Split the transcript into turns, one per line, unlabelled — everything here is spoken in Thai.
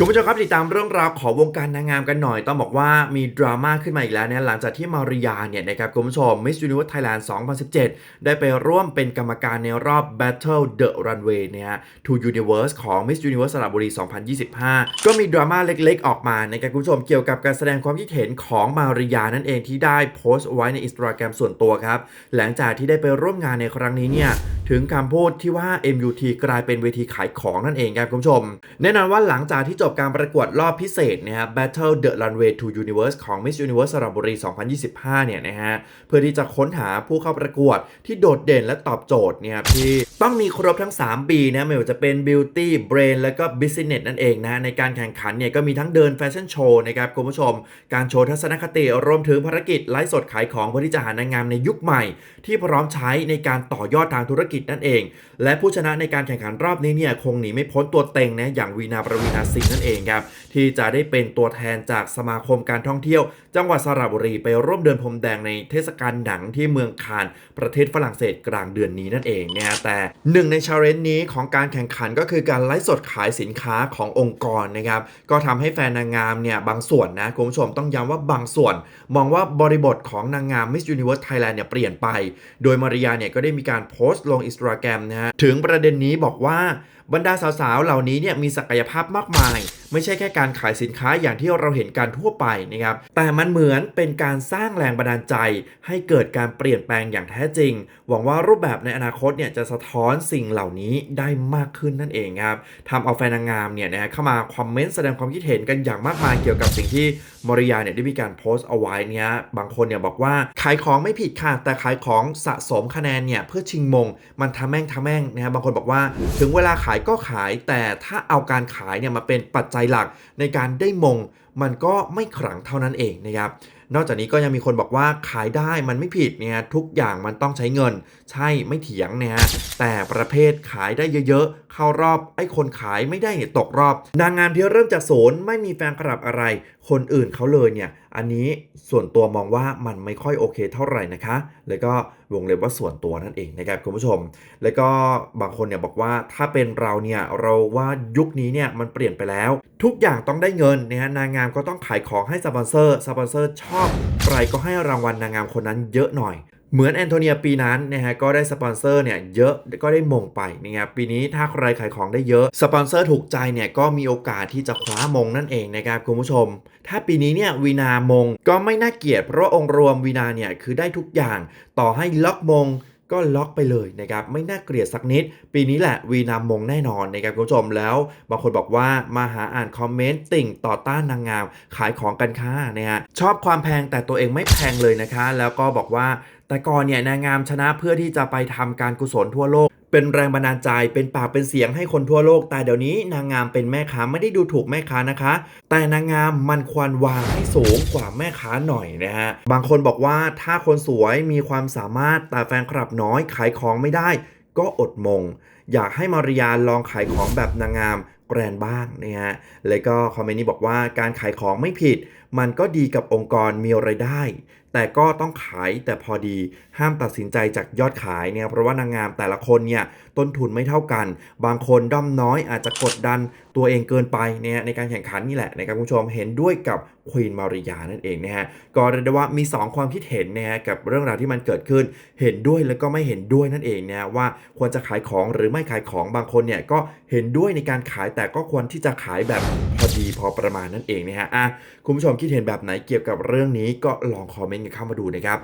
คุณผู้ชมครับติดตามเรื่องราวของวงการนางงามกันหน่อย ต้องบอกว่ามีดราม่าขึ้นมาอีกแล้วเนี่ยหลังจากที่มาริยาเนี่ยนะครับคุณผู้ชม Miss Universe Thailand 2017 ได้ไปร่วมเป็นกรรมการในรอบ Battle the Runway เนี่ยฮะ To Universe ของ Miss Universe สระบุรี 2025 ก็มีดราม่าเล็กๆ ออกมานะครับคุณผู้ชมเกี่ยวกับการแสดงความคิดเห็นของมาริยานั่นเองที่ได้โพสต์ไว้ใน Instagram ส่วนตัวครับหลังจากที่ได้ไปร่วมงานในครั้งนี้เนี่ย ถึงคำพูดที่ว่า MUT กลายเป็นเวทีขายของนั่นเองครับคุณผู้ชม แน่นอนว่าหลังจากที่จบการประกวดรอบพิเศษนะฮะ Battle the Runway to Universe ของ Miss Universe สระบุรี 2025 เนี่ยนะฮะ เพื่อที่จะค้นหาผู้เข้าประกวดที่โดดเด่นและตอบโจทย์เนี่ยที่ต้องมีครบทั้ง3ปีนะไม่ว่าจะเป็น Beauty Brain แล้วก็ Business นั่นเองนะในการแข่งขันเนี่ยก็มีทั้งเดินแฟชั่นโชว์นะครับคุณผู้ชม การโชว์ทัศนคติรวมถึงภารกิจไลฟ์สดขายของเพื่อที่จะหานางงามในยุคใหม่ ที่พร้อมใช้ในการต่อยอดทางธุรกิจนั่นเอง และผู้ชนะในการแข่งขันรอบนี้เนี่ยคงหนีไม่พ้นตัวเต็งนะอย่างวีนาประวีนาสิงห์นั่นเองครับที่จะได้เป็นตัวแทนจากสมาคมการท่องเที่ยว จังหวัดสระบุรีไปร่วมเดินพรมแดงในเทศกาลหนังที่เมืองคานประเทศฝรั่งเศสกลางเดือนนี้นั่นเองนะแต่หนึ่งในชาเลนจ์นี้ของการแข่งขันก็คือการไลฟ์สดขายสินค้าขององค์กรนะครับก็ทำให้แฟนนางงามเนี่ยบางส่วนนะคุณผู้ชมต้องย้ำว่าบางส่วน มองว่าบริบทของนางงาม Miss Universe Thailand เนี่ยเปลี่ยนไป โดยมาริยาเนี่ยก็ได้มีการโพสต์ลงอินสตาแกรมนะฮะถึงประเด็นนี้บอกว่า บรรดาสาวๆ เหล่านี้เนี่ยมีศักยภาพมากมาย ไม่ใช่แค่การขายสินค้าอย่างที่เราเห็นกันทั่วไปนะครับ แต่มันเหมือนเป็นการสร้างแรงบันดาลใจ ให้เกิดการเปลี่ยนแปลงอย่างแท้จริง หวังว่ารูปแบบในอนาคตเนี่ยจะสะท้อนสิ่งเหล่านี้ได้มากขึ้นนั่นเองครับทำเอาแฟนนางงามเนี่ยนะฮะเข้ามาคอมเมนต์แสดงความคิดเห็นกันอย่างมากมายเกี่ยวกับสิ่งที่มริยาเนี่ยได้มีการโพสต์เอาไว้เนี่ยบางคนเนี่ยบอกว่าขายของไม่ผิดค่ะแต่ขายของสะสมคะแนนเนี่ยเพื่อชิงมง มันทำแม่งทำแม่งนะฮะบางคนบอกว่าถึงเวลาขายก็ขาย แต่ถ้าเอาการขายเนี่ยมาเป็นปัจจัยหลักในการได้มง มันก็ไม่ขลังเท่านั้นเองนะครับ นอกจากนี้ก็ยังมีคนบอกว่าขายได้มันไม่ผิดเนี่ยทุกอย่างมันต้องใช้เงิน ใช่ไม่เถียงนะฮะแต่ประเภทขายได้เยอะๆ เข้ารอบไอ้คนขายไม่ได้เนี่ยตกรอบ นางงามที่เริ่มจากศูนย์ไม่มีแฟนคลับอะไร คนอื่นเขาเลยเนี่ยอันนี้ส่วนตัวมองว่ามันไม่ค่อยโอเคเท่าไหร่นะคะ แล้วก็วงเล็บว่าส่วนตัวนั่นเองนะครับคุณผู้ชม แล้วก็บางคนเนี่ยบอกว่าถ้าเป็นเราเนี่ยเราว่ายุคนี้เนี่ยมันเปลี่ยนไปแล้ว ทุกอย่างต้องได้เงินนะฮะนางงามก็ต้องขายของให้สปอนเซอร์สปอนเซอร์ชอบใครก็ให้รางวัลนางงามคนนั้นเยอะหน่อย เหมือนแอนโทเนียปีนั้นนะฮะก็ได้สปอนเซอร์เนี่ยเยอะก็ได้มงไปนะครับปีนี้ถ้าใครขายของได้เยอะ สปอนเซอร์ถูกใจเนี่ยก็มีโอกาสที่จะคว้ามงนั่นเองนะครับคุณผู้ชม ถ้าปีนี้เนี่ยวีนามงก็ไม่น่าเกลียดเพราะว่าองค์รวมวีนาเนี่ยคือได้ทุกอย่างต่อให้ล็อกมง ก็ล็อกไปเลยนะครับไม่น่าเกลียดสักนิด ปีนี้แหละวีนามมงแน่นอนนะครับคุณผู้ชมแล้ว บางคนบอกว่ามาหาอ่านคอมเมนต์ติ่งต่อต้านนางงาม ขายของกันค่านะฮะชอบความแพงแต่ตัวเองไม่แพงเลยนะคะ แล้วก็บอกว่าแต่ก่อนเนี่ยนางงามชนะเพื่อที่จะไปทำการกุศลทั่วโลก เป็นแรงบันดาลใจเป็นปากเป็นเสียงให้คนทั่วโลกแต่เดี๋ยวนี้นางงามเป็นแม่ค้าไม่ได้ดูถูกแม่ค้านะคะ แต่นางงามมันควรวางให้สูงกว่าแม่ค้าหน่อยนะฮะบางคนบอกว่าถ้าคนสวยมีความสามารถแต่แฟนคลับน้อยขายของไม่ได้ ก็อดมง อยากให้มาริยาลองขายของแบบนางงามแกรนบ้างนะฮะแล้วก็คอมเมนต์นี้บอกว่าการขายของไม่ผิดมันก็ดีกับองค์กรมีไรายได้ แต่ก็ต้องขายแต่พอดี ห้ามตัดสินใจจากยอดขายเนี่ยเพราะว่านางงามแต่ละคนเนี่ยต้นทุนไม่เท่ากัน บางคนด้อมน้อยอาจจะกดดันตัวเองเกินไปเนี่ยในการแข่งขันนี่แหละนะครับคุณผู้ชมเห็นด้วยกับควีนมาริยานั่นเองนะฮะก็เรียกได้ว่ามี 2 ความคิดเห็นนะฮะกับเรื่องราวที่มันเกิดขึ้น เห็นด้วยแล้วก็ไม่เห็นด้วยนั่นเองนะว่าควรจะขายของหรือไม่ขายของบางคนเนี่ยก็เห็นด้วยในการขายแต่ก็ควรที่จะขายแบบพอดีพอประมาณนั่นเองนะฮะอะคุณผู้ชมคิดเห็นแบบไหนเกี่ยวกับเรื่องนี้ก็ลองคอมเมนต์กันเข้ามาดูนะครับ